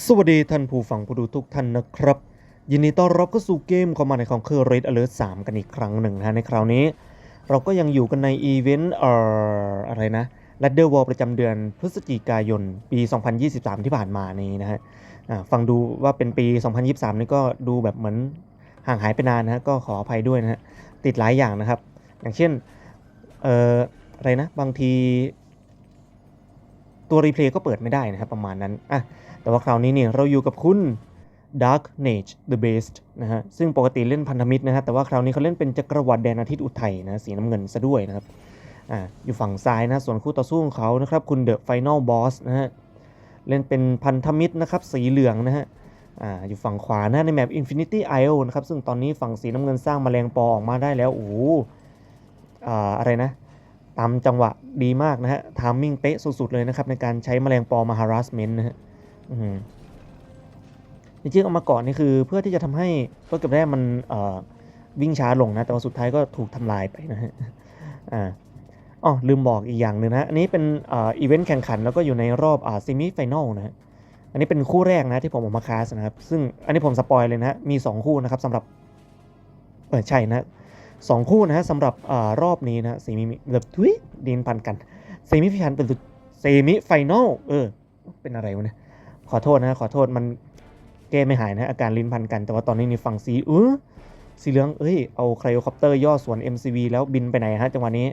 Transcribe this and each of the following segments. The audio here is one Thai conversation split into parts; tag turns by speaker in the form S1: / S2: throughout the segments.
S1: สวัสดีท่านผู้ฟังผู้ดูทุกท่านนะครับ ยินดีต้อนรับเข้าสู่เกมคอมมานในของเคอร์เรดอเลอร์สกันอีกครั้งหนึ่งนะในคราวนี้ เราก็ยังอยู่กันในอีเวนต์เอ่ออะไรนะ l ัดเดอร์วอลประจำเดือนพฤศจิกายน ปี 2023 ที่ผ่านมานี้นะฮะฟังดูว่าเป็นปี 2023 นี่ก็ดูแบบเหมือนห่างหายไปนานนะฮะก็ขออภัยด้วยนะฮะติดหลายอย่างนะครับ อย่างเช่นเอ่ออะไรนะบางที ตัวรีเพลย์ก็เปิดไม่ได้นะครับประมาณนั้นอะ แต่ว่าคราวนี้เนี่ยเราอยู่กับคุณ Dark Nage the Beast นะฮะ ซึ่งปกติเล่นพันธมิตรนะฮะ แต่ว่าคราวนี้เขาเล่นเป็นจักรวรรดิแดนอาทิตย์อุทัยนะ สีน้ำเงินซะด้วยนะครับ อ่า อยู่ฝั่งซ้ายนะ ส่วนคู่ต่อสู้ของเขานะครับ คุณ The Final Boss นะฮะ เล่นเป็นพันธมิตรนะครับ สีเหลืองนะฮะ อ่า อยู่ฝั่งขวานะในแมป Infinity Isle นะครับ ซึ่งตอนนี้ฝั่งสีน้ำเงินสร้างแมลงปอออกมาได้แล้ว โอ้โหอ่า อะไรนะ ตามจังหวะดีมากนะฮะทามมิ่งเป๊ะสุดๆเลยนะครับในการใช้แมลงปอมา harassment นะฮะ จริงๆเอามาก่อนนี่คือเพื่อที่จะทำให้รถเก็บแร่มันวิ่งช้าลงนะ แต่ว่าสุดท้ายก็ถูกทำลายไปนะฮะอ๋อลืมบอกอีกอย่างหนึ่งนะ อันนี้เป็นอีเวนต์แข่งขันแล้วก็อยู่ในรอบอ่าซิมิไฟแนลนะฮะอันนี้เป็นคู่แรกนะที่ผมออกมาคาสนะครับ ซึ่งอันนี้ผมสปอยเลยนะมี 2 คู่นะครับสำหรับเออใช่นะสองคู่นะฮะสำหรับอรอบนี้นะซีมิแบบทุยดินพันกันเซมิฟิชันเป็นเซมิไฟแนลเออเป็นอะไรวะเนี่ย ขอโทษนะขอโทษมันแก้ไม่หายนะอาการลิ้นพันกันแต่ว่าตอนนี้นี่ฝั่งสีเออสีเหลืองเอ้ยเอาไครโอคอปเตอร์ย่อส่วน MCV แล้วบินไปไหนฮะจังหวะนี้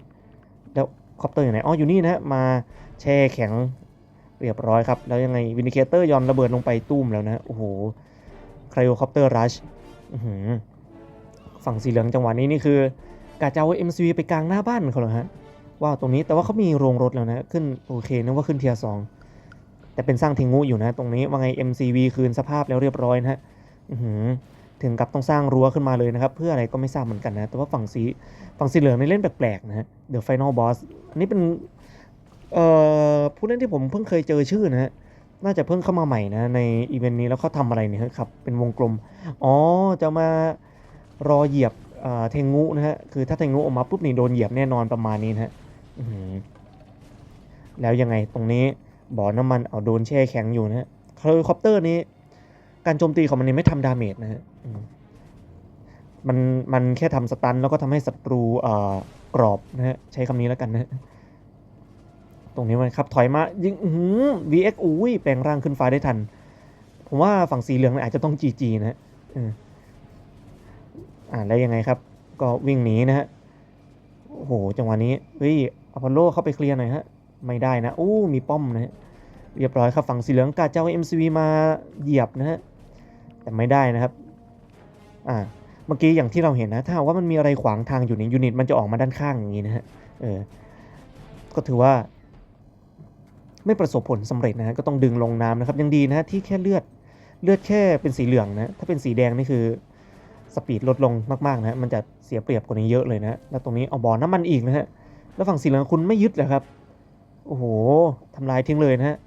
S1: แล้วคอปเตอร์อยู่ไหนอ๋ออยู่นี่นะมาแช่แข็งเรียบร้อยครับ แล้วยังไงวินิเคเตอร์ยอนระเบิดลงไปตุ้มแล้วนะโอ้โหไครโอคอปเตอร์รัชฝั่งสีเหลืองจังหวะนี้นี่คือกาจะเอา MCV ไปกลางหน้าบ้านเขาเหรอฮะว้าวตรงนี้แต่ว่าเขามีโรงรถแล้วนะขึ้นโอเคนึกว่าขึ้นเทียร์สอง แต่เป็นสร้างทิงงูอยู่นะตรงนี้ว่าไง MCV คืนสภาพแล้วเรียบร้อยนะฮะถึงกับต้องสร้างรั้วขึ้นมาเลยนะครับ เพื่ออะไรก็ไม่ทราบเหมือนกันนะ แต่ว่าฝั่งสีฝั่งสีเหลืองนี่เล่นแปลกๆนะฮะ The Final Boss อันนี้เป็นเอ่อผู้เล่นที่ผมเพิ่งเคยเจอชื่อนะฮะน่าจะเพิ่งเข้ามาใหม่นะในอีเวนต์นี้แล้วเขาทำอะไรเนี่ยครับ เป็นวงกลม อ๋อ จะมารอเหยียบเทงงูนะฮะ คือถ้าเทงงูออกมาปุ๊บนี่โดนเหยียบแน่นอนประมาณนี้นะฮะแล้วยังไงตรงนี้ บ่อน้ำมันเอาโดนแช่แข็งอยู่นะฮะเฮลิคอปเตอร์นี้ การโจมตีของมันนี่ไม่ทำดาเมจนะฮะมันมันแค่ทำสตันแล้วก็ทำให้ศัตรูเอ่อกรอบนะฮะใช้คำนี้แล้วกันนะตรงนี้มันครับถอยมายิงอื้อหือ VX อุ้ยแปลงร่างขึ้นฟ้าได้ทัน ผมว่าฝั่งสีเหลืองนี่อาจจะต้อง GG นะฮะอออ่าแล้วยังไงครับ ก็วิ่งหนีนะฮะโอ้โหจังหวะนี้เฮ้ยอพอลโลเข้าไปเคลียร์หน่อยฮะ ไม่ได้นะอู้มีป้อมนะฮะเรียบร้อยครับฝั่งสีเหลืองกาเจ้า MCV มาเหยียบนะฮะแต่ไม่ได้นะครับอ่าเมื่อกี้อย่างที่เราเห็นนะถ้าว่ามันมีอะไรขวางทางอยู่ในยูนิตมันจะออกมาด้านข้างอย่างนี้นะฮะเออก็ถือว่า ไม่ประสบผลสำเร็จนะฮะก็ต้องดึงลงน้ำนะครับยังดีนะฮะที่แค่เลือดเลือดแค่เป็นสีเหลืองนะถ้าเป็นสีแดงนี่คือสปีดลดลงมากๆนะฮะมันจะเสียเปรียบกว่านี้เยอะเลยนะฮะแล้วตรงนี้เอาบ่อน้ำมันอีกนะฮะแล้วฝั่งสีเหลืองคุณไม่ยึดเหรอครับ โอ้โหทำลายทิ้งเลยนะฮะ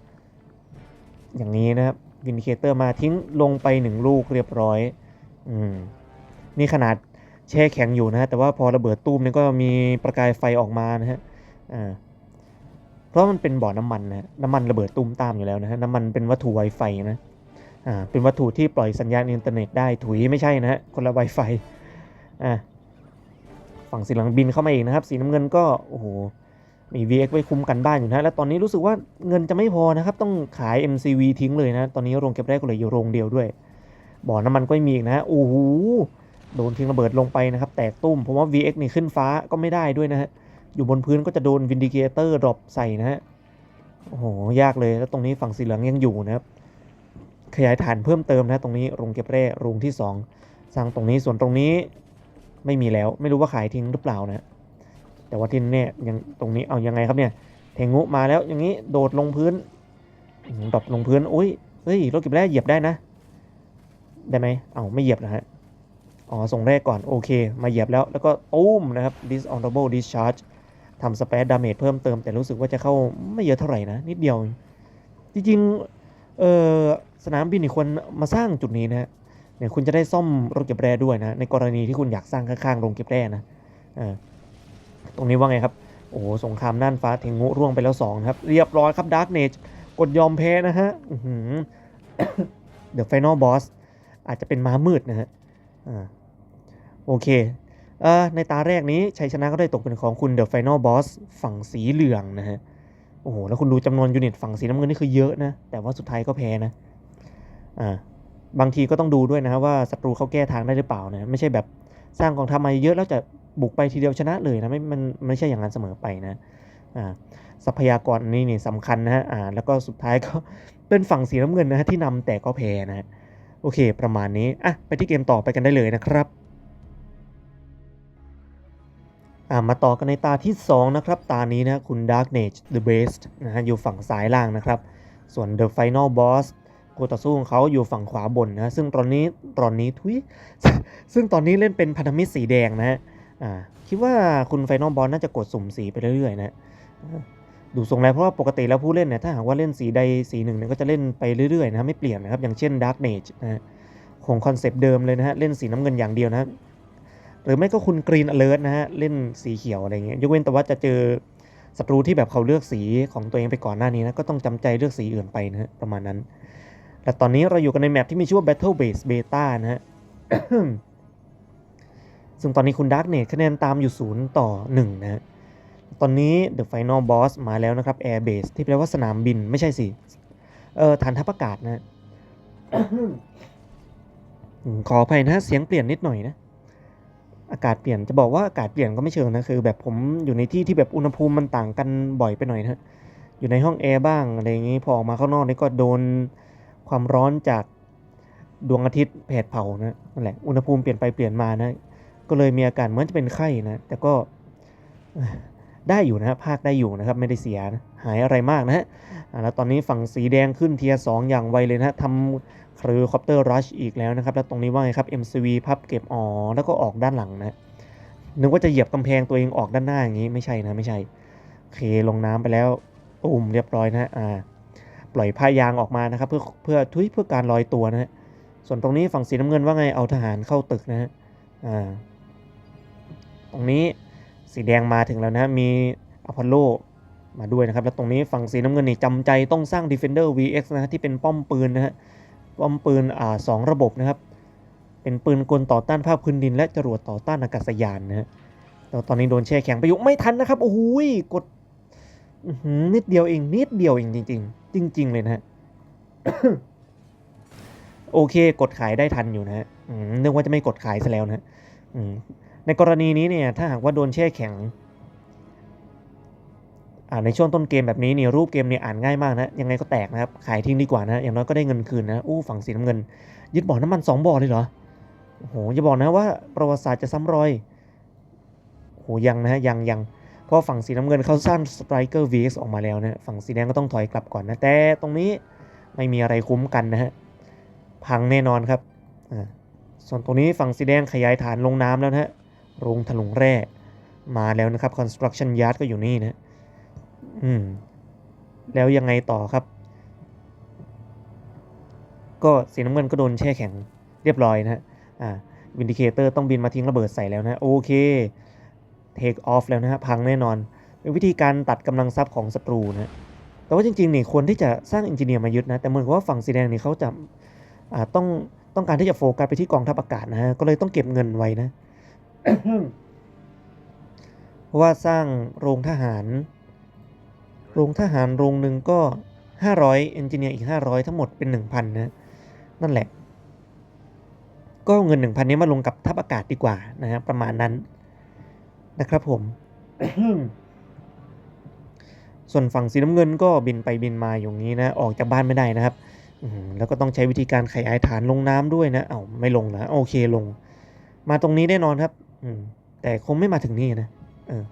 S1: อย่างนี้นะครับวินดิเคเตอร์มาทิ้งลงไปหนึ่งลูกเรียบร้อย อืม นี่ขนาดแช่แข็งอยู่นะฮะ แต่ว่าพอระเบิดตู้มเนี่ยก็มีประกายไฟออกมานะฮะ อ่า เพราะมันเป็นบ่อน้ำมันนะฮะน้ำมันระเบิดตุ้มตามอยู่แล้วนะฮะ น้ำมันเป็นวัตถุ Wi-Fi นะ อ่า เป็นวัตถุที่ปล่อยสัญญาณอินเทอร์เน็ตได้ ถุยไม่ใช่นะฮะ คนละ Wi-Fi อ่า ฝั่งสีเหลืองบินเข้ามาอีกนะครับ สีน้ำเงินก็ โอ้โห มี VX ไว้คุ้มกันบ้านอยู่นะ แล้วตอนนี้รู้สึกว่าเงินจะไม่พอนะครับ ต้องขาย MCV ทิ้งเลยนะ ตอนนี้โรงเก็บแรกก็เหลยอยู่โรงเดียวด้วย บ่อน้ำมันก็ไม่มีอีกนะ โอ้โห โดนทิ้งระเบิดลงไปนะครับ แตกตุ้ม ผมว่า VX นี่ขึ้นฟ้าก็ไม่ได้ด้วยนะฮะ อยู่บนพื้นก็จะโดน Vindicator ดรอปใส่นะฮะ โอ้โห ยากเลย แล้วตรงนี้ฝั่งสีเหลืองยังอยู่นะครับ ขยายฐานเพิ่มเติมนะ ตรงนี้โรงเก็บแร่โรงที่ 2 สร้างตรงนี้ ส่วนตรงนี้ไม่มีแล้ว ไม่รู้ว่าขายทิ้งหรือเปล่านะ แต่ว่าที่เนี่ยังตรงนี้เอายังไงครับเนี่ยเทงุมาแล้วอย่างนี้โดดลงพื้นอื้อดลงพื้นอุ้ยเฮ้ยรถเก็บแร่เหยียบได้นะ ได้ไหมเอาไม่เหยียบนะฮะอ๋อส่งแรกก่อนโอเค มาเหยียบแล้วแล้วก็ตุ้มนะครับ dishonorable discharge ทำสเปซดาเมจเพิ่มเติมแต่รู้สึกว่าจะเข้าไม่เยอะเท่าไหร่นะ นิดเดียว จริงๆเออสนามบินนี่ควรมาสร้างจุดนี้นะฮะเนี่ยคุณจะได้ซ่อมรถเก็บแร่ด้วยนะ ในกรณีที่คุณอยากสร้างข้างๆโรงเก็บแร่นะเออ ตรงนี้ว่าไงครับ โอ้โห สงครามน่านฟ้าเทงุร่วงไปแล้ว2นะครับ เรียบร้อยครับดาร์กเนจกดยอมแพ้นะฮะอื้อหือ The Final Boss อาจจะเป็นม้ามืดนะฮะอ่าโอเคเอ่อในตาแรกนี้ชัยชนะก็ได้ตกเป็นของคุณ The Final Boss ฝั่งสีเหลืองนะฮะ โอ้โห แล้วคุณดูจำนวนยูนิตฝั่งสีน้ำเงินนี่คือเยอะนะ แต่ว่าสุดท้ายก็แพ้นะ อ่า บางทีก็ต้องดูด้วยนะว่าศัตรูเขาแก้ทางได้หรือเปล่านะ ไม่ใช่แบบ สร้างกองทัพมาเยอะแล้วจะบุกไปทีเดียวชนะเลยนะไม่มันไม่ใช่อย่างนั้นเสมอไปนะอ่าทรัพยากรนนี้นี่สำคัญนะฮะแล้วก็สุดท้ายก็เป็นฝั่งสีน้ำเงินนะฮะที่นำแต่ก็แพ้นะฮะโอเค ประมาณนี้อะไปที่เกมต่อไปกันได้เลยนะครับอ่ามาต่อกันในตาที่ 2 นะครับ ตานี้นะคุณ Dark Age the Best นะฮะอยู่ฝั่งซ้ายล่างนะครับ ส่วน The Final Boss คู่ต่อสู้ของเขาอยู่ฝั่งขวาบนนะซึ่งตอนนี้ตอนนี้ทุยซึ่งตอนนี้เล่นเป็นพันธมิตรสีแดงนะฮะคิดว่าคุณ Final Boss น่าจะกดสุ่มสีไปเรื่อยๆนะดูทรงแล้วเพราะว่าปกติแล้วผู้เล่นเนี่ยถ้าหากว่าเล่นสีใดสีหนึ่งเนี่ยก็จะเล่นไปเรื่อยๆนะไม่เปลี่ยนนะครับอย่างเช่น Dark Mage นะคงคอนเซปต์เดิมเลยนะฮะเล่นสีน้ำเงินอย่างเดียวนะหรือไม่ก็คุณกรีนอเลิร์นะฮะเล่นสีเขียวอะไรเงี้ยยกเว้นแต่ว่าจะเจอศัตรูที่แบบเขาเลือกสีของตัวเองไปก่อนหน้านี้นะก็ต้องจำใจเลือกสีอื่นไปนะฮะประมาณนั้น แต่ตอนนี้เราอยู่กันในแมปที่มีชื่อว่า Battle Base Beta นะฮะ ซึ่งตอนนี้คุณ Dark Knight คะแนนตามอยู่ 0 ต่อ 1 นะฮะ ตอนนี้ The Final Boss มาแล้วนะครับ Air Base ที่แปลว่าสนามบินไม่ใช่สิ เออฐานทัพอากาศนะ ขออภัยนะเสียงเปลี่ยนนิดหน่อยนะ อากาศเปลี่ยนจะบอกว่าอากาศเปลี่ยนก็ไม่เชิงนะคือ แบบผมอยู่ในที่ที่แบบอุณหภูมิมันต่างกันบ่อยไปหน่อยนะฮะอยู่ในห้องแอร์บ้างอะไรอย่างงี้พอออกมาข้างนอกนี่ก็โดน ความร้อนจากดวงอาทิตย์แผดเผานะนั่นแหละอุณหภูมิเปลี่ยนไปเปลี่ยนมานะ ก็เลยมีอาการเหมือนจะเป็นไข้นะ แต่ก็ได้อยู่นะภาคได้อยู่นะครับ ไม่ได้เสียนะหายอะไรมากนะฮะแล้วตอนนี้ฝั่งสีแดงขึ้นเทียสองอย่างไวเลยนะทำครือคอปเตอร์รัชอีกแล้วนะครับ แล้วตรงนี้ว่าไงครับ MCV พับเก็บอ๋อแล้วก็ออกด้านหลังนะนึกว่าจะเหยียบกำแพงตัวเองออกด้านหน้าอย่างนี้ไม่ใช่นะไม่ใช่โอเคลงน้ำไปแล้วตุ่มเรียบร้อยนะฮะอ่า ปล่อยผ้ายางออกมานะครับ เพื่อเพื่อทุยเพื่อการลอยตัวนะฮะส่วนตรงนี้ฝั่งสีน้ำเงินว่าไงเอาทหารเข้าตึกนะฮะอ่าตรงนี้สีแดงมาถึงแล้วนะมีอพอลโลมาด้วยนะครับ แล้วตรงนี้ฝั่งสีน้ำเงินนี่จำใจต้องสร้าง Defender VX นะฮะที่เป็นป้อมปืนนะฮะป้อมปืนอ่าสองระบบนะครับ เป็นปืนกลต่อต้านภาคพื้นดิน และจรวดต่อต้านอากาศยานนะฮะแล้วตอนนี้โดนแช่แข็งไปอยู่ไม่ทันนะครับโอ้โหยกด นิดเดียวเองนิดเดียวเองจริง ๆ จริง ๆ เลยนะฮะโอเค กดขายได้ทันอยู่นะฮะอืมนึกว่าจะไม่กดขายซะแล้วนะฮะในกรณีนี้เนี่ย ถ้าหากว่าโดนแช่แข็งในช่วงต้นเกมแบบนี้เนี่ยรูปเกมเนี่ยอ่านง่ายมากนะยังไงก็แตกนะครับ ขายทิ้งดีกว่านะอย่างน้อยก็ได้เงินคืนนะอู้ฝั่งสีน้ำเงิน ยึดบ่อน้ำมันสองบ่อเลยเหรอโอ้โหอย่าบอกนะว่าประวัติศาสตร์จะซ้ำรอยโอ้โหยังนะฮะยังยังเพ ราะฝั่งสีน้ำเงินเขาสร้าง Striker VX ออกมาแล้วนะฝั่งสีแดงก็ต้องถอยกลับก่อนนะ แต่ตรงนี้ไม่มีอะไรคุ้มกันนะฮะ พังแน่นอนครับอ่าส่วนตรงนี้ฝั่งสีแดงขยายฐานลงน้ำแล้วนะฮะโรงถลุงแร่ มาแล้วนะครับ construction yard ก็อยู่นี่นะ อืม แล้วยังไงต่อครับ ก็สีน้ำเงินก็โดนแช่แข็งเรียบร้อยนะฮะ อ่าวินดิเคเตอร์ต้องบินมาทิ้งระเบิดใส่แล้วนะ โอเค เทคออฟแล้วนะฮะพังแน่นอน เป็นวิธีการตัดกำลังทรัพย์ของศัตรูนะแต่ว่าจริงๆนี่ควรที่จะสร้างอินจิเนียร์มายึดนะ แต่เหมือนกับว่าฝั่งสีแดงนี่เขาจะาต้องต้องการที่จะโฟกัสไปที่กองทัพอากาศนะฮะก็เลยต้องเก็บเงินไว้นะ เพราะว่าสร้างโรงทหาร โรงทหารโรงหนึ่งก็ 500เอนจิเนียร์อีก 500 ทั้งหมดเป็น 1,000 นะ นั่นแหละ ก็เอาเงิน 1,000 นี้มาลงกับทัพอากาศดีกว่านะฮะประมาณนั้น นะครับผม ส่วนฝั่งสีน้ำเงินก็บินไปบินมาอย่างนี้นะ ออกจากบ้านไม่ได้นะครับแล้วก็ต้องใช้วิธีการขยายฐานลงน้ำด้วยนะ เอาไม่ลงนะโอเคลง มาตรงนี้แน่นอนครับอืแต่คงไม่มาถึงนี่นะเออ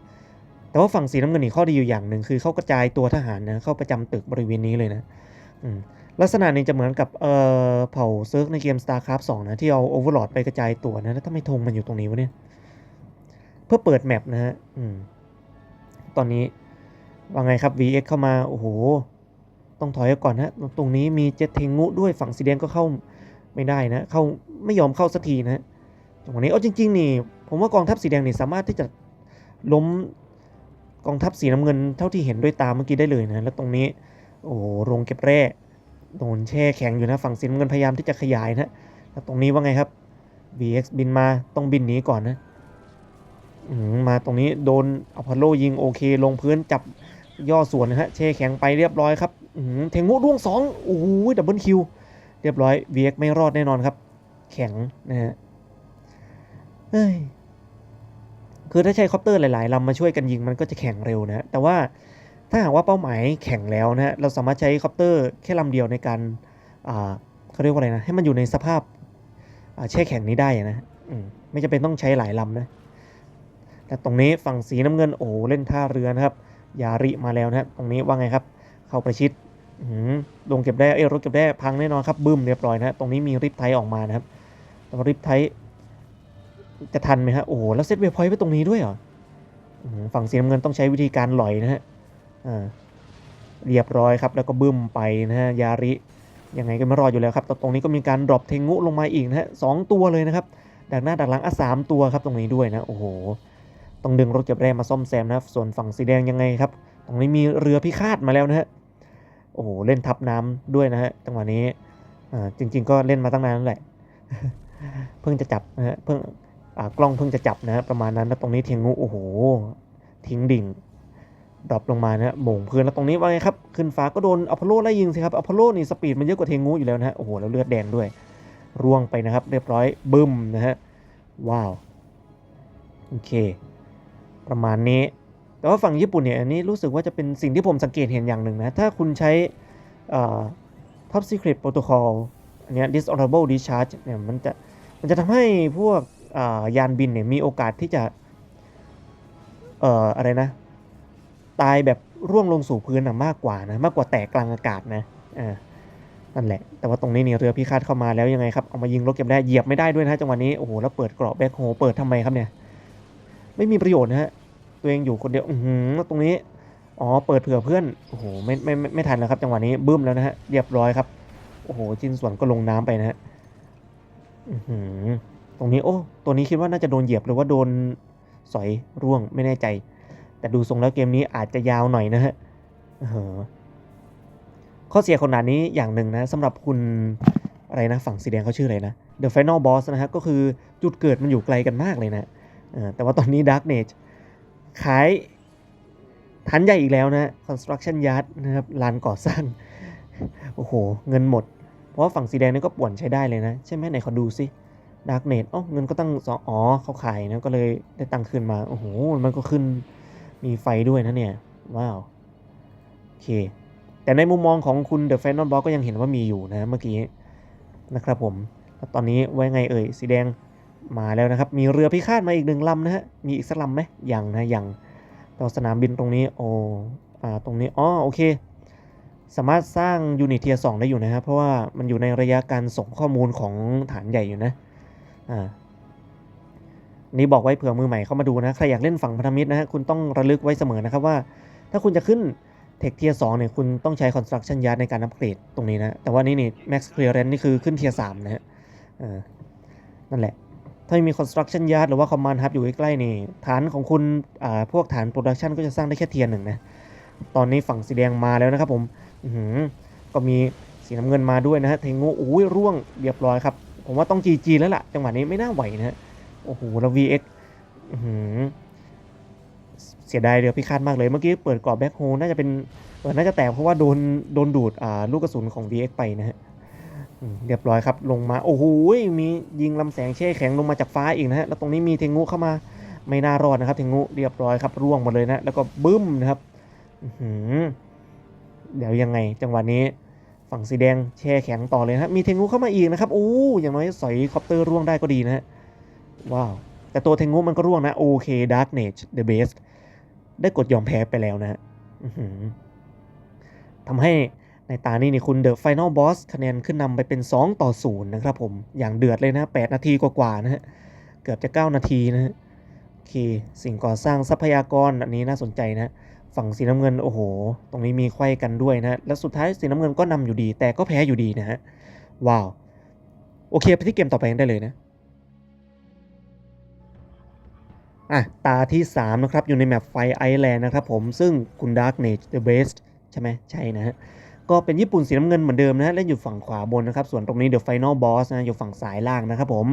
S1: แต่ว่าฝั่งสีน้ำเงินนี่ข้อดีอยู่อย่างหนึ่งคือเขากระจายตัวทหารนะเข้าประจำตึกบริเวณนี้เลยนะอืลักษณะนี้จะเหมือนกับเอ่อเผ่าเซิร์กในเกม StarCraft 2 นะ ที่เอา Overlord ไปกระจายตัวนะแล้วทำไมธงมันอยู่ตรงนี้วะเนี่ย พื่อเปิดแมปนะฮะตอนนี้ว่าไงครับ VX เข้ามา โอ้โห ต้องถอยก่อนนะตรงนี้มีเจ็ตเทงุด้วยฝั่งสีแดงก็เข้าไม่ได้นะ เข้าไม่ยอมเข้าสักทีนะฮะจังหวะนี้เอาจริง ๆ นี่ ผมว่ากองทัพสีแดงนี่สามารถที่จะล้มกองทัพสีน้ำเงินเท่าที่เห็นด้วยตาเมื่อกี้ได้เลยนะ แล้วตรงนี้ โอ้โหโรงเก็บแร่โดนแช่แข็งอยู่นะฝั่งสีน้ำเงินพยายามที่จะขยายนะแล้วตรงนี้ว่าไงครับ VX บินมาต้องบินหนีก่อนนะ มาตรงนี้โดนอพอลโลยิงโอเค ลงพื้นจับย่อส่วนนะฮะแช่แข็งไปเรียบร้อยครับเทงูร่วงสองโอ้โหดับเบิลคิวเรียบร้อย VX ไม่รอดแน่นอนครับ แข็งนะฮะเฮ้ยคือถ้าใช้คอปเตอร์หลายๆลำมาช่วยกันยิงมันก็จะแข็งเร็วนะแต่ว่าถ้าหากว่าเป้าหมายแข็งแล้วนะเราสามารถใช้คอปเตอร์แค่ลำเดียวในการเขาเรียกว่าอะไรนะให้มันอยู่ในสภาพแช่แข็งนี้ได้นะไม่จำเป็นต้องใช้หลายลำนะ แต่ตรงนี้ฝั่งสีน้ำเงินโอ้เล่นท่าเรือนะครับ ยาริมาแล้วนะตรงนี้ว่าไงครับ เข้าประชิดลงเก็บได้เอ้รถเก็บได้พังแน่นอนครับบึ้มเรียบร้อยนะตรงนี้มีริบไทยออกมานะครับแต่ว่าริบไทยจะทันไหมฮะโอ้แล้วเซตเวฟพอยต์ไว้ตรงนี้ด้วยเหรอฝั่งสีน้ำเงินต้องใช้วิธีการหลอยนะฮะเรียบร้อยครับ แล้วก็บึ้มไปนะฮะยาริยังไงก็ไม่รอดอยู่แล้วครับตตรงนี้ก็มีการดรอปเทงุลงมาอีกนะฮะสองตัวเลยนะครับดักหน้าดักหลังอะสามตัวครับตรงนี้ด้วยนะโอ้โห ต้องดึงรถเก็บแรงมาซ่อมแซมนะครับ ส่วนฝั่งสีแดงยังไงครับ ตรงนี้มีเรือพิฆาตมาแล้วนะฮะ โอ้โห เล่นทับน้ำด้วยนะฮะจังหวะนี้อ่าจริง ๆ ก็เล่นมาตั้งนานแล้วแหละ เพิ่งจะจับนะฮะ เพิ่งอ่ากล้องเพิ่งจะจับนะฮะประมาณนั้น แล้วตรงนี้เทียงงูโอ้โห ทิ้งดิ่งดรอปลงมานะฮะโหม่งพื้นแล้วตรงนี้ว่าไงครับ ขึ้นฟ้าก็โดนอพอลโลไล่ยิงสิครับอพอลโลนี่สปีดมันเยอะกว่าเทียงงูอยู่แล้วนะฮะ โอ้โห แล้วเลือดแดงด้วย ร่วงไปนะครับ เรียบร้อยบึ้มนะฮะ ว้าว โอเค ประมาณนี้ แต่ว่าฝั่งญี่ปุ่นเนี่ยอันนี้รู้สึกว่าจะเป็นสิ่งที่ผมสังเกตเห็นอย่างหนึ่งนะ ถ้าคุณใช้ Top Secret Protocol อันนี้ Dishonorable Discharge เนี่ยมันจะมันจะทำให้พวกยานบินเนี่ยมีโอกาสที่จะเอ่ออะไรนะ ตายแบบร่วงลงสู่พื้นนะมากกว่านะ มากกว่าแตกกลางอากาศนะอ่านั่นแหละ แต่ว่าตรงนี้เนี่ยเรือพิฆาตเข้ามาแล้วยังไงครับ เอามายิงรถเก็บได้เหยียบไม่ได้ด้วยนะจังหวะนี้ โอ้โห แล้วเปิดเกราะแบ็คโฮเปิดทำไมครับเนี่ย ไม่มีประโยชน์นะฮะ ตัวเองอยู่คนเดียว อือตรงนี้ อ๋อ เปิดเผื่อเพื่อน โอ้โห ไม่ไม่ไม่ไม่ทันแล้วครับ จังหวะนี้บึ้มแล้วนะฮะ เรียบร้อยครับ โอ้โหชิ้นส่วนก็ลงน้ำไปนะฮะ อือตรงนี้ โอ้ ตัวนี้คิดว่าน่าจะโดนเหยียบหรือว่าโดนสอยร่วง ไม่แน่ใจ แต่ดูทรงแล้วเกมนี้อาจจะยาวหน่อยนะฮะเออข้อเสียของด่านนี้อย่างหนึ่งนะสำหรับคุณอะไรนะ ฝั่งสีแดงเขาชื่ออะไรนะ The Final Boss นะฮะ ก็คือจุดเกิดมันอยู่ไกลกันมากเลยนะ แต่ว่าตอนนี้ Dark Age ขายทันใหญ่อีกแล้วนะ Construction Yard นะครับลานก่อสร้าง โอ้โห เงินหมด เพราะว่าฝั่งสีแดงนี่ก็ป่วนใช้ได้เลยนะ ใช่ไหมไหนขอดูสิดาร์กเนตอ๋อเงินก็ตั้งสองอ๋อเขาขายนะก็เลยได้ตังค์คืนมา โอ้โห มันก็ขึ้นมีไฟด้วยนะเนี่ย ว้าว โอเค แต่ในมุมมองของคุณเดอะแฟนนอ b บ s ก็ยังเห็นว่ามีอยู่นะเมื่อกี้นะครับผมแล้วตอนนี้ไว้ไงเอ่ย สีแดง มาแล้วนะครับ มีเรือพิฆาตมาอีกหนึ่งลำนะฮะ มีอีกสักลำไหมยังนะยังต่อสนามบินตรงนี้ โอ้อ่าตรงนี้ อ๋อ โอเค สามารถสร้างยูนิตเทียสองได้อยู่นะครับ เพราะว่ามันอยู่ในระยะการส่งข้อมูลของฐานใหญ่อยู่นะ อ่า นี่บอกไว้เผื่อมือใหม่เข้ามาดูนะ ใครอยากเล่นฝั่งพันธมิตรนะฮะ คุณต้องระลึกไว้เสมอนะครับว่า ถ้าคุณจะขึ้นเทคเทียสองเนี่ยคุณต้องใช้ construction yard ในการอัปเกรดตรงนี้นะ แต่ว่านี่นี่ max clearance นี่คือขึ้นเทียสามนะฮะอ่านั่นแหละ ถ้ามี construction yard หรือว่า command hub อยู่ใกล้ๆนี่ฐานของคุณพวกฐาน production ก็จะสร้างได้แค่เทียร์หนึ่งนะ ตอนนี้ฝั่งสีแดงมาแล้วนะครับผมก็มีสีน้ำเงินมาด้วยนะฮะเทงูโอ้ยร่วงเรียบร้อยครับ ผมว่าต้อง GG แล้วล่ะ จังหวะนี้ไม่น่าไหวนะฮะโอ้โหแล้ว VX เสียดายเรือพิฆาตมากเลย เมื่อกี้เปิดกรอบแบ็คโฮน่าจะเป็นน่าจะแตกเพราะว่าโดนโดนดูดลูกกระสุนของ VX ไปนะฮะ เรียบร้อยครับ ลงมา โอ้โหมียิงลำแสงเช่แข็งลงมาจากฟ้าอีกนะฮะแล้วตรงนี้มีเทงูเข้ามาไม่น่ารอดนะครับเทงูเรียบร้อยครับร่วงหมดเลยนะแล้วก็บึ้มนะครับเดี๋ยวยังไง จังหวะนี้ฝั่งสีแดงแช่แข็งต่อเลยนะมีเทงูเข้ามาอีกนะครับโอ้อย่างน้อยสอยคอปเตอร์ร่วงได้ก็ดีนะฮะว้าวแต่ตัวเทงูมันก็ร่วงนะโอเค Dark Age the best ได้กดยอมแพ้ไปแล้วนะฮะทำให้ ในตานี้นี่คุณ The Final Boss คะแนนขึ้นนำไปเป็น 2 ต่อ 0 นะครับผม อย่างเดือดเลยนะ 8 นาทีกว่าๆนะฮะ เกือบจะ 9 นาทีนะฮะโอเค สิ่งก่อสร้างทรัพยากรอันนี้น่าสนใจนะ ฝั่งสีน้ำเงิน โอ้โห ตรงนี้มีไขว้กันด้วยนะ แล้วสุดท้ายสีน้ำเงินก็นำอยู่ดี แต่ก็แพ้อยู่ดีนะฮะ ว้าว โอเค ไปที่เกมต่อไปได้เลยนะอะตาที่ 3 นะครับ อยู่ในแมปไฟไอแลนด์นะครับผม ซึ่งคุณ Dark Mage the Best ใช่ไหมใช่นะฮะ ก็เป็นญี่ปุ่นสีน้ำเงินเหมือนเดิมนะเล่นอยู่ฝั่งขวาบนนะครับ ส่วนตรงนี้เดอะไฟนอลบอสนะอยู่ฝั่งซ้ายล่างนะครับผม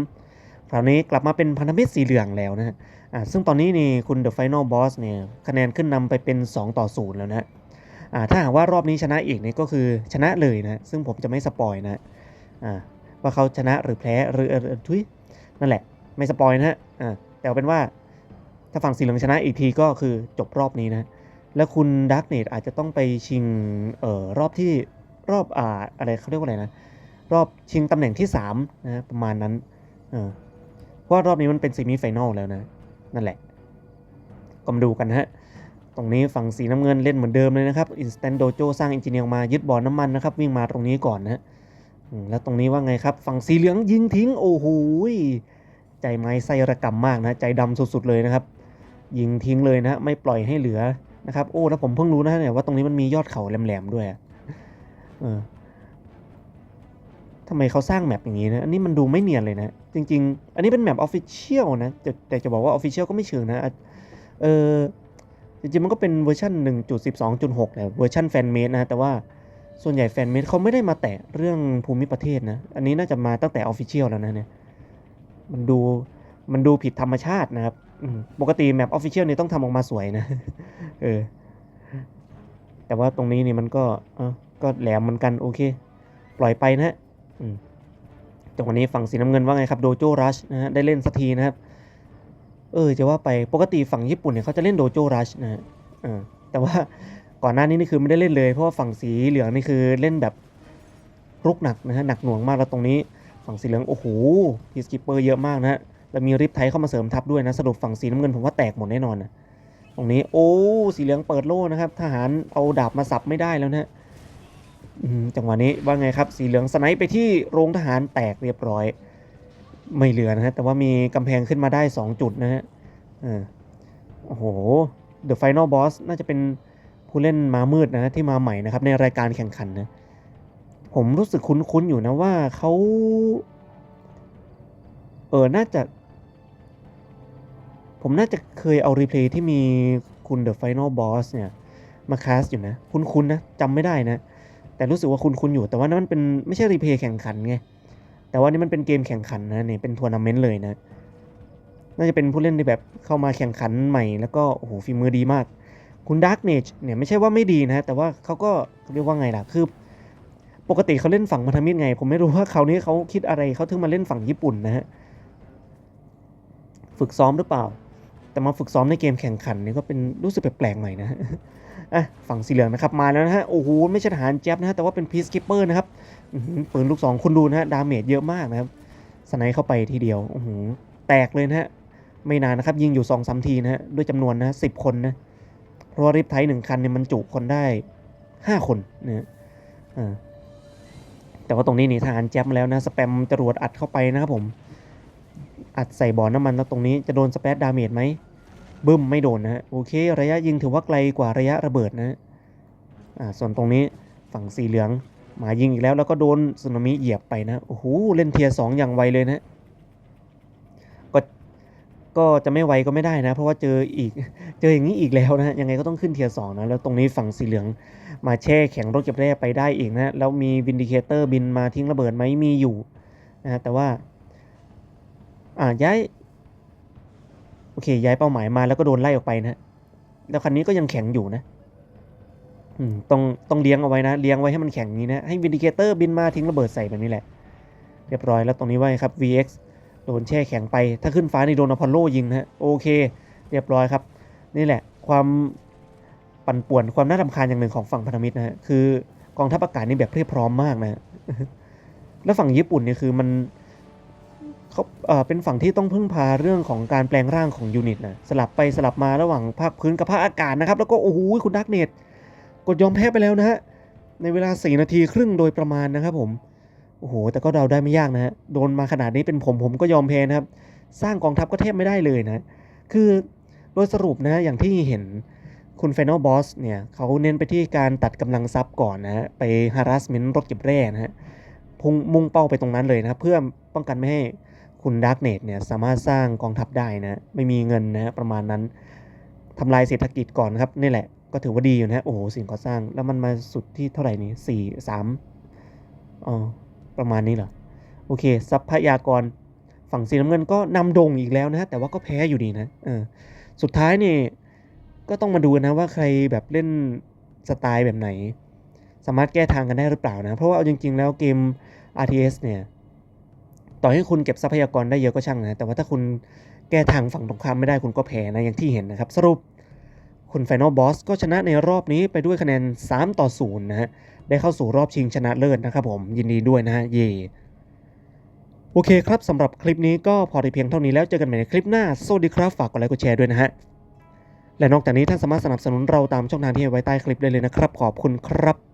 S1: คราวนี้กลับมาเป็นพันธมิตรสีเหลืองแล้วนะอ่าซึ่งตอนนี้นี่คุณเดอะไฟนอลบอสเนี่ยคะแนนขึ้นนำไปเป็น 2 ต่อ 0 แล้วนะอ่าถ้าหากว่ารอบนี้ชนะอีกนี่ก็คือชนะเลยนะซึ่งผมจะไม่สปอยนะอ่าว่าเขาชนะหรือแพ้หรือเออทุยนั่นแหละไม่สปอยนะฮะอ่าแต่เอาเป็นว่าถ้าฝั่งสีเหลืองชนะอีกทีก็คือจบรอบนี้นะ แล้วคุณดักเนตอาจจะต้องไปชิงเอ่อรอบที่รอบอ่าอะไรเขาเรียกว่าอะไรนะ รอบชิงตำแหน่งที่3นะประมาณนั้นเออเพราะรอบนี้มันเป็นซีมิไฟแนลแล้วนะ นั่นแหละ ก็มาดูกันฮะ ตรงนี้ฝั่งสีน้ำเงินเล่นเหมือนเดิมเลยนะครับ Instant Dojo สร้างอินจิเนียร์มายึดบ่อน้ำมันนะครับ วิ่งมาตรงนี้ก่อนนะแล้วตรงนี้ว่าไงครับ ฝั่งสีเหลืองยิงทิ้ง โอ้โหใจไม้ไส้ระกำมากนะ ใจดำสุดๆเลยนะครับ ยิงทิ้งเลยนะ ไม่ปล่อยให้เหลือ นะครับ โอ้แล้วผมเพิ่งรู้นะเนี่ยว่าตรงนี้มันมียอดเขาแหลมๆด้วยเออทำไมเขาสร้างแมปอย่างนี้นะ อันนี้มันดูไม่เนียนเลยนะ จริง ๆ อันนี้เป็นแมปออฟฟิเชียลนะแต่แต่จะบอกว่าออฟฟิเชียลก็ไม่เชิงนะ เออจริงๆ มันก็เป็นเวอร์ชัน1.12.6แหละเวอร์ชันแฟนเมดนะ แต่ว่าส่วนใหญ่แฟนเมดเขาไม่ได้มาแตะเรื่องภูมิประเทศนะ อันนี้น่าจะมาตั้งแต่ออฟฟิเชียลแล้วนะเนี่ย มันดู มันดูผิดธรรมชาตินะครับ ปกติแมปออฟฟิเชียลนี่ต้องทำออกมาสวยนะ เออ แต่ว่าตรงนี้นี่มันก็เออก็แหลมเหมือนกันโอเค ปล่อยไปนะฮะอืมจังหวะนี้ฝั่งสีน้ำเงินว่าไงครับโดโจรัชนะฮะได้เล่นสักทีนะครับ เออจะว่าไปปกติฝั่งญี่ปุ่นเนี่ยเขาจะเล่นโดโจรัชนะฮะแต่ว่าก่อนหน้านี้นี่คือไม่ได้เล่นเลย เพราะว่าฝั่งสีเหลืองนี่คือเล่นแบบรุกหนักนะฮะหนักหน่วงมากแล้วตรงนี้ ฝั่งสีเหลืองโอ้โหพีสกิปเปอร์เยอะมากนะฮะ แล้วมีริปไทเข้ามาเสริมทัพด้วยนะสรุปฝั่งสีน้ำเงินผมว่าแตกหมดแน่นอนนะตรงนี้โอ้สีเหลืองเปิดโล่นะครับ ทหารเอาดาบมาสับไม่ได้แล้วนะจังหวะนี้ว่าไงครับสีเหลืองสไนป์ไปที่โรงทหารแตกเรียบร้อย ไม่เหลือนะฮะแต่ว่ามีกำแพงขึ้นมาได้ 2 จุดนะฮะโอ้โห The Final Boss น่าจะเป็นผู้เล่นมามืดนะฮะที่มาใหม่นะครับ ในรายการแข่งขันนะผมรู้สึกคุ้นๆอยู่นะว่าเขาเออน่าจะ ผมน่าจะเคยเอารีเพลย์ที่มีคุณ The Final Boss เนี่ยมาคาสอยู่นะ คุ้นๆนะจำไม่ได้นะ แต่รู้สึกว่าคุ้นๆอยู่ แต่ว่านั่นมันเป็นไม่ใช่รีเพลย์แข่งขันไง แต่ว่านี่มันเป็นเกมแข่งขันนะเนี่ยเป็นทัวร์นาเมนต์เลยนะ น่าจะเป็นผู้เล่นที่แบบเข้ามาแข่งขันใหม่ แล้วก็โอ้โหฝีมือดีมาก คุณ Dark Age เนี่ยไม่ใช่ว่าไม่ดีนะ แต่ว่าเขาก็เรียกว่าไงล่ะ คือ ปกติเขาเล่นฝั่งพันธมิตรไง ผมไม่รู้ว่าเขาวนี้เขาคิดอะไรเขาถึงมาเล่นฝั่งญี่ปุ่นนะฮะ ฝึกซ้อมหรือเปล่า แต่มาฝึกซ้อมในเกมแข่งขันนี่ก็เป็นรู้สึกแปลกๆหน่นะอะฝั่งสีเหลืองนะครับมาแล้วนะฮะโอ้โหไม่ใช่ทหารแจ๊บนะฮะแต่ว่าเป็นพีซกิปเปอร์นะครับปืนลูกสองคุณดูนะฮะดาเมจเยอะมากนะครับสไนเข้าไปทีเดียวโอ้โหแตกเลยนะฮะไม่นานนะครับยิงอยู่2อสทีนะฮะด้วยจำนวนนะสิบคนนะเพราะว่าริปไทยหนึ่งคันเนี่ยมันจุคนได้5คนนะฮะอ่าแต่ว่าตรงนี้นี่ทหารแจ๊บมาแล้วนะสแปมจรวดอัดเข้าไปนะครับผมอัดใส่บ่อน้ำมันแล้วตรงนี้จะโดนสเปซดาเมจไหม บึ้มไม่โดนนะฮะโอเค ระยะยิงถือว่าไกลกว่าระยะระเบิดนะฮะอ่าส่วนตรงนี้ฝั่งสีเหลืองมายิงอีกแล้วแล้วก็โดนสึนามิเหยียบไปนะโอ้โหเล่นเทียร์สองอย่างไวเลยนะก็ก็จะไม่ไวก็ไม่ได้นะ เพราะว่าเจออีกเจออย่างนี้อีกแล้วนะยังไงก็ต้องขึ้นเทียร์สองนะแล้วตรงนี้ฝั่งสีเหลืองมาแช่แข็งรถเก็บแร่ไปได้อีกนะแล้วมีวินดิเคเตอร์บินมาทิ้งระเบิดไหมมีอยู่นะฮะแต่ว่าอ่าย้าย โอเคย้ายเป้าหมายมาแล้วก็โดนไล่ออกไปนะแล้วคันนี้ก็ยังแข็งอยู่นะต้องต้องเลี้ยงเอาไว้นะเลี้ยงไว้ให้มันแข็งอย่างนี้นะให้วินดิเคเตอร์บินมาทิ้งระเบิดใส่แบบนี้แหละ เรียบร้อยแล้วตรงนี้ว่าครับ VX โดนแช่แข็งไป ถ้าขึ้นฟ้านี่โดนอพอลโลยิงนะฮะโอเค เรียบร้อยครับ นี่แหละ ความปั่นป่วนความน่ารำคาญอย่างหนึ่งของฝั่งพันธมิตรนะฮะคือกองทัพอากาศนี่แบบเพียบพร้อมมากนะแล้วฝั่งญี่ปุ่นเนี่ยคือมัน เขาเป็นฝั่งที่ต้องพึ่งพาเรื่องของการแปลงร่างของยูนิตนะสลับไปสลับมาระหว่างภาคพื้นกับภาคอากาศนะครับ แล้วก็โอ้โหคุณดักเนตกดยอมแพ้ไปแล้วนะฮะในเวลา 4 นาทีครึ่งโดยประมาณนะครับผมโอ้โหแต่ก็เดาได้ไม่ยากนะฮะโดนมาขนาดนี้เป็นผมผมก็ยอมแพ้นะครับ สร้างกองทัพก็แทบไม่ได้เลยนะ คือโดยสรุปนะอย่างที่เห็นคุณ Final Boss เนี่ยเขาเน้นไปที่การตัดกำลังทรัพย์ก่อนนะฮะไป harassment รถเก็บแร่นะฮะพุ่งมุ่งเป้าไปตรงนั้นเลยนะครับเพื่อป้องกันไม่ให้ คุณดาร์กเนตเนี่ยสามารถสร้างกองทัพได้นะไม่มีเงินนะประมาณนั้นทำลายเศรษฐกิจก่อนครับนี่แหละก็ถือว่าดีอยู่นะโอ้โหสิ่งก่อสร้างแล้วมันมาสุดที่เท่าไหร่นี่สี่สามอ๋อประมาณนี้เหรอโอเค ทรัพยากรฝั่งสีน้ำเงินก็นำดงอีกแล้วนะฮะแต่ว่าก็แพ้อยู่ดีนะเออสุดท้ายนี่ก็ต้องมาดูนะว่าใครแบบเล่นสไตล์แบบไหน สามารถแก้ทางกันได้หรือเปล่านะ เพราะว่าเอาจริง ๆ แล้วเกม RTS เนี่ย ต่อให้คุณเก็บทรัพยากรได้เยอะก็ช่างนะ แต่ว่าถ้าคุณแก้ทางฝั่งตรงข้ามไม่ได้คุณก็แพ้นะ อย่างที่เห็นนะครับ สรุป คุณ Final Boss ก็ชนะในรอบนี้ไปด้วยคะแนน 3 ต่อ 0 นะฮะ ได้เข้าสู่รอบชิงชนะเลิศนะครับผมยินดีด้วยนะฮะ เย่โอเคครับสำหรับคลิปนี้ก็พอได้เพียงเท่านี้แล้วเจอกันใหม่ในคลิปหน้าสวัสดีครับฝากกดไลค์กดแชร์ด้วยนะฮะและนอกจากนี้ท่านสามารถสนับสนุนเราตามช่องทางที่ไว้ใต้คลิปได้เลยนะครับ ขอบคุณครับ